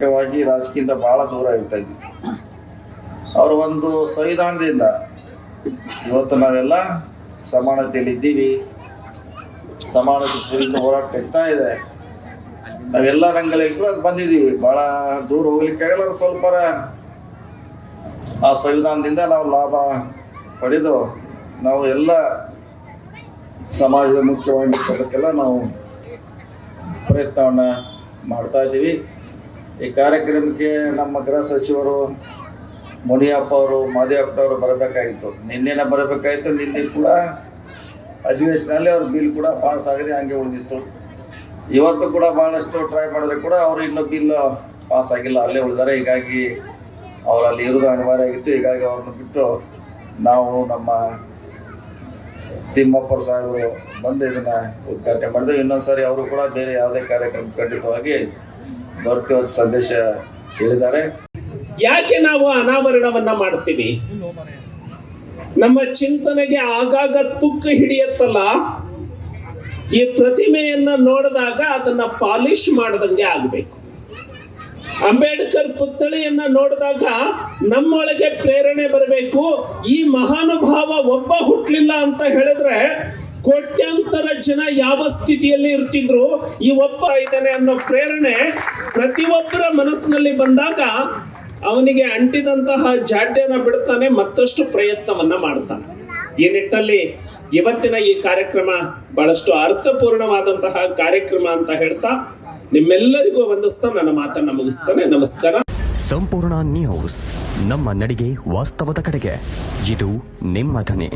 ಮುಖ್ಯವಾಗಿ ರಾಜಕೀಯದಿಂದ ಬಹಳ ದೂರ ಇರ್ತಾ ಇದ್ವಿ. ಅವ್ರ ಒಂದು ಸಂವಿಧಾನದಿಂದ ಇವತ್ತು ನಾವೆಲ್ಲ ಸಮಾನತೆಯಲ್ಲಿ ಇದ್ದೀವಿ. ಸಮಾನತೆ ವಿರುದ್ಧ ಹೋರಾಟ ಇರ್ತಾ ಇದೆ. ನಾವೆಲ್ಲ ರಂಗಲ್ಲಿ ಕೂಡ ಬಂದಿದ್ದೀವಿ. ಬಹಳ ದೂರ ಹೋಗ್ಲಿಕ್ಕೆ ಆಗಲ್ಲ ಸ್ವಲ್ಪ ಆ ಸಂವಿಧಾನದಿಂದ ನಾವು ಲಾಭ ಪಡೆದು ನಾವು ಎಲ್ಲ ಸಮಾಜದ ಮುಖ್ಯವಾಗಿ ನಾವು ಪ್ರಯತ್ನವನ್ನ ಮಾಡ್ತಾ ಇದ್ದೀವಿ. ಈ ಕಾರ್ಯಕ್ರಮಕ್ಕೆ ನಮ್ಮ ಗೃಹ ಸಚಿವರು ಮುನಿಯಪ್ಪ ಅವರು, ಮಾದೇವಪ್ಪ ಅವರು ಬರಬೇಕಾಗಿತ್ತು. ನಿನ್ನೆನ ಬರಬೇಕಾಗಿತ್ತು, ನಿನ್ನೆ ಕೂಡ ಅಧಿವೇಶನಲ್ಲಿ ಅವ್ರ ಬಿಲ್ ಕೂಡ ಪಾಸ್ ಆಗದೆ ಹಂಗೆ ಉಳಿದಿತ್ತು. ಇವತ್ತು ಕೂಡ ಬಹಳಷ್ಟು ಟ್ರೈ ಮಾಡಿದ್ರೆ ಕೂಡ ಅವರು ಇನ್ನೂ ಬಿಲ್ ಪಾಸ್ ಆಗಿಲ್ಲ, ಅಲ್ಲೇ ಉಳಿದಾರೆ. ಹೀಗಾಗಿ ಅವ್ರು ಅಲ್ಲಿ ಇರೋದು ಅನಿವಾರ್ಯ ಆಗಿತ್ತು. ಹೀಗಾಗಿ ಅವ್ರನ್ನ ಬಿಟ್ಟು ನಾವು ನಮ್ಮ ತಿಮ್ಮಪ್ಪ ಸಾಹೇಬರು ಬಂದು ಇದನ್ನ ಉದ್ಘಾಟನೆ ಇನ್ನೊಂದು ಇನ್ನೊಂದ್ಸರಿ ಅವರು ಕೂಡ ಬೇರೆ ಯಾವುದೇ ಕಾರ್ಯಕ್ರಮ ಖಂಡಿತವಾಗಿ ಬರ್ತೀವಿ ಅಂತ ಸಂದೇಶ ಹೇಳಿದ್ದಾರೆ. ಯಾಕೆ ನಾವು ಅನಾವರಣವನ್ನ ಮಾಡ್ತೀವಿ? ನಮ್ಮ ಚಿಂತನೆಗೆ ಆಗಾಗ ತುಕ್ಕು ಹಿಡಿಯತ್ತಲ್ಲ? ಈ ಪ್ರತಿಮೆಯನ್ನ ನೋಡಿದಾಗ ಅದನ್ನ ಪಾಲಿಶ್ ಮಾಡದಂಗೆ ಆಗ್ಬೇಕು. ಅಂಬೇಡ್ಕರ್ ಪುತ್ಥಳಿಯನ್ನ ನೋಡಿದಾಗ ನಮ್ಮೊಳಗೆ ಪ್ರೇರಣೆ ಬರಬೇಕು. ಈ ಮಹಾನುಭಾವ ಒಬ್ಬ ಹುಟ್ಲಿಲ್ಲ ಅಂತ ಹೇಳಿದ್ರೆ ಕೋಟ್ಯಾಂತರ ಜನ ಯಾವ ಸ್ಥಿತಿಯಲ್ಲಿ ಇರ್ತಿದ್ರು ಈ ಒಬ್ಬ ಇದ್ದಾನೆ ಅನ್ನೋ ಪ್ರೇರಣೆ ಪ್ರತಿಯೊಬ್ಬರ ಮನಸ್ಸಿನಲ್ಲಿ ಬಂದಾಗ ಅವನಿಗೆ ಅಂಟಿದಂತಹ ಜಾಡ್ಯನ ಬಿಡ್ತಾನೆ ಮತ್ತಷ್ಟು ಪ್ರಯತ್ನವನ್ನ ಮಾಡ್ತಾನೆ. ಈ ನಿಟ್ಟಲ್ಲಿ ಇವತ್ತಿನ ಈ ಕಾರ್ಯಕ್ರಮ ಬಹಳಷ್ಟು ಅರ್ಥಪೂರ್ಣವಾದಂತಹ ಕಾರ್ಯಕ್ರಮ ಅಂತ ಹೇಳ್ತಾ ನಿಮ್ಮೆಲ್ಲರಿಗೂ ವಂದಿಸ್ತಾ ನನ್ನ ಮಾತನ್ನ ಮುಗಿಸ್ತಾನೆ. ನಮಸ್ಕಾರ. ಸಂಪೂರ್ಣ ನ್ಯೂಸ್ ನಮ್ಮ ನಡಿಗೆ ವಾಸ್ತವದ ಕಡೆಗೆ. ಇದು ನಿಮ್ಮ ಧ್ವನಿ.